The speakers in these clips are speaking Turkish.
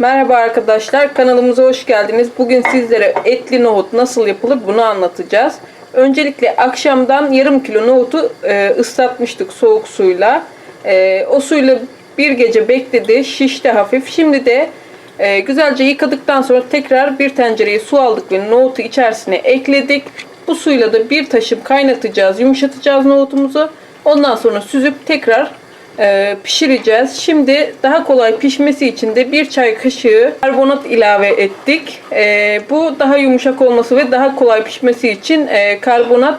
Merhaba arkadaşlar, kanalımıza hoş geldiniz. Bugün sizlere etli nohut nasıl yapılır bunu anlatacağız. Öncelikle akşamdan yarım kilo nohutu e, ıslatmıştık soğuk suyla. E, o suyla bir gece bekledi, şişti hafif. Şimdi de e, güzelce yıkadıktan sonra tekrar bir tencereye su aldık ve nohutu içerisine ekledik. Bu suyla da bir taşım kaynatacağız, yumuşatacağız nohutumuzu. Ondan sonra süzüp tekrar e, pişireceğiz. Şimdi daha kolay pişmesi için de bir çay kaşığı karbonat ilave ettik. E, bu daha yumuşak olması ve daha kolay pişmesi için e, karbonat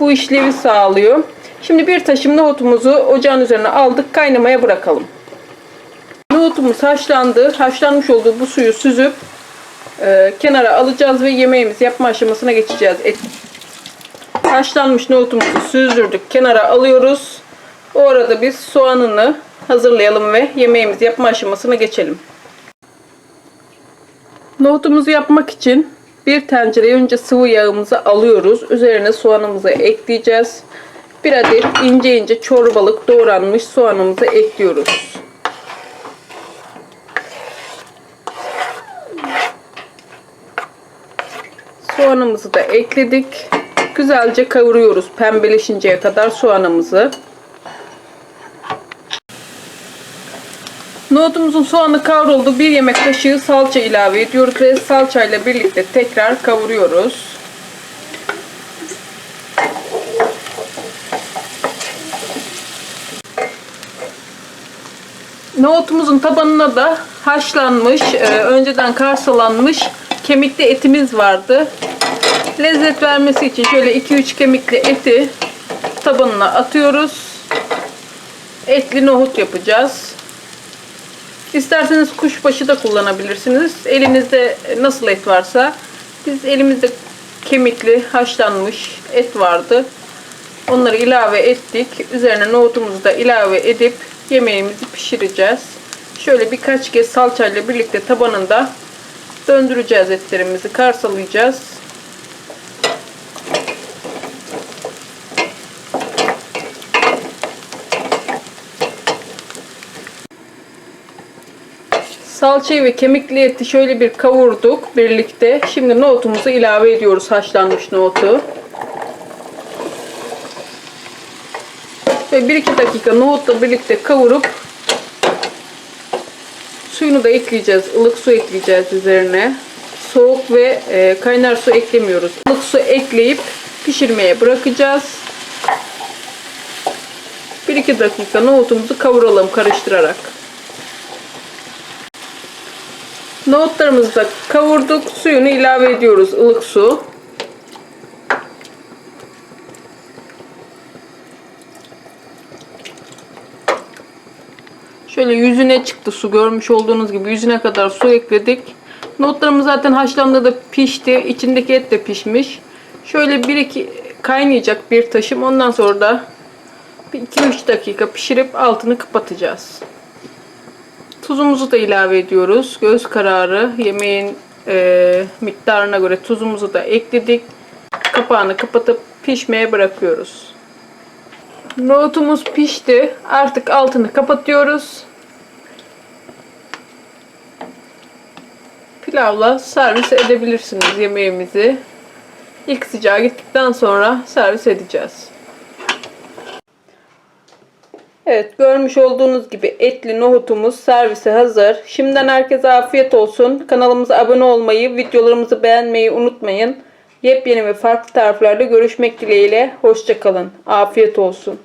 bu işlevi sağlıyor. Şimdi bir taşım nohutumuzu ocağın üzerine aldık. Kaynamaya bırakalım. Nohutumuz haşlandı. Haşlanmış olduğu bu suyu süzüp e, kenara alacağız ve yemeğimizi yapma aşamasına geçeceğiz. Et, haşlanmış nohutumuzu süzdürdük. Kenara alıyoruz. O arada biz soğanını hazırlayalım ve yemeğimizi yapma aşamasına geçelim. Nohutumuzu yapmak için bir tencereye önce sıvı yağımızı alıyoruz. Üzerine soğanımızı ekleyeceğiz. Bir adet ince ince çorbalık doğranmış soğanımızı ekliyoruz. Soğanımızı da ekledik. Güzelce kavuruyoruz pembeleşinceye kadar soğanımızı. Nohutumuzun soğanı kavruldu. Bir yemek kaşığı salça ilave ediyoruz ve salçayla birlikte tekrar kavuruyoruz. Nohutumuzun tabanına da haşlanmış, e, önceden karsalanmış kemikli etimiz vardı. Lezzet vermesi için şöyle 2-3 kemikli eti tabanına atıyoruz. Etli nohut yapacağız. İsterseniz kuşbaşı da kullanabilirsiniz. Elinizde nasıl et varsa. Biz elimizde kemikli haşlanmış et vardı. Onları ilave ettik. Üzerine nohutumuzu da ilave edip yemeğimizi pişireceğiz. Şöyle birkaç kez salçayla birlikte tabanında döndüreceğiz etlerimizi. Karsalayacağız. Salçayı ve kemikli eti şöyle bir kavurduk birlikte. Şimdi nohutumuzu ilave ediyoruz haşlanmış nohutu. Ve 1-2 dakika nohutla birlikte kavurup suyunu da ekleyeceğiz. Ilık su ekleyeceğiz üzerine. Soğuk ve e, kaynar su eklemiyoruz. Ilık su ekleyip pişirmeye bırakacağız. 1-2 dakika nohutumuzu kavuralım karıştırarak. Nohutlarımızı da kavurduk. Suyunu ilave ediyoruz. ılık su. Şöyle yüzüne çıktı su. Görmüş olduğunuz gibi yüzüne kadar su ekledik. Nohutlarımız zaten haşlandı da pişti. İçindeki et de pişmiş. Şöyle bir iki kaynayacak bir taşım. Ondan sonra da 2-3 dakika pişirip altını kapatacağız. Tuzumuzu da ilave ediyoruz. Göz kararı yemeğin e, miktarına göre tuzumuzu da ekledik. Kapağını kapatıp pişmeye bırakıyoruz. Nohutumuz pişti. Artık altını kapatıyoruz. Pilavla servis edebilirsiniz yemeğimizi. İlk sıcağı gittikten sonra servis edeceğiz. Evet görmüş olduğunuz gibi etli nohutumuz servise hazır. Şimdiden herkese afiyet olsun. Kanalımıza abone olmayı, videolarımızı beğenmeyi unutmayın. Yepyeni ve farklı tariflerle görüşmek dileğiyle. Hoşçakalın. Afiyet olsun.